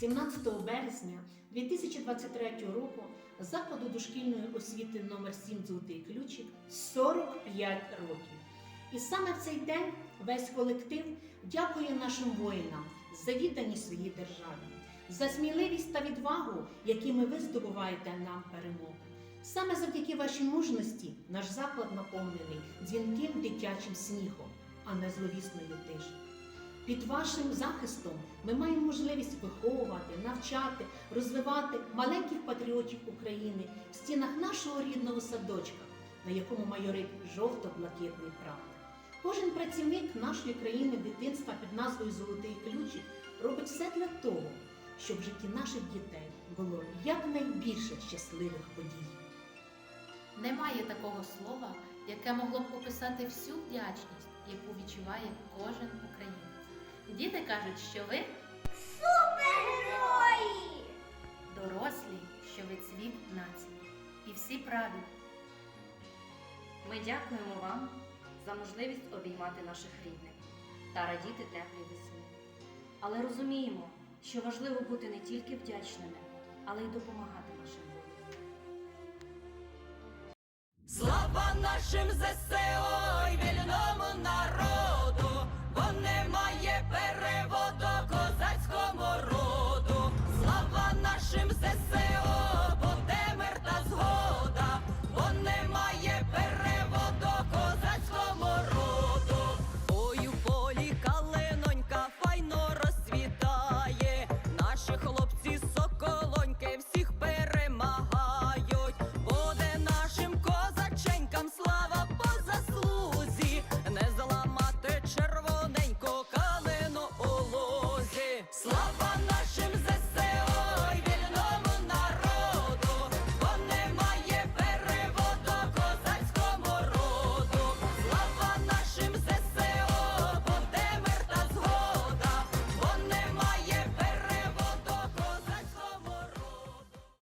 17 березня 2023 року закладу дошкільної освіти номер 7 Золотий ключик 45 років. І саме в цей день весь колектив дякує нашим воїнам за відданість своїй державі, за сміливість та відвагу, якими ви здобуваєте нам перемогу. Саме завдяки вашій мужності наш заклад наповнений дзвінким дитячим сміхом, а не зловісною тишею. Під вашим захистом ми маємо можливість виховувати, навчати, розвивати маленьких патріотів України в стінах нашого рідного садочка, на якому майорить жовто-блакитний прапор. Кожен працівник нашої країни дитинства під назвою Золотий ключик робить все для того, щоб в житті наших дітей було якнайбільше щасливих подій. Немає такого слова, яке могло б описати всю вдячність, яку відчуває кожен. Діти кажуть, що ви Супергерої! дорослі, що ви цвіт нації. І всі праві. Ми дякуємо вам за можливість обіймати наших рідних та радіти теплій весні. Але розуміємо, що важливо бути не тільки вдячними, але й допомагати нашим воїнам. Слава нашим ЗСУ!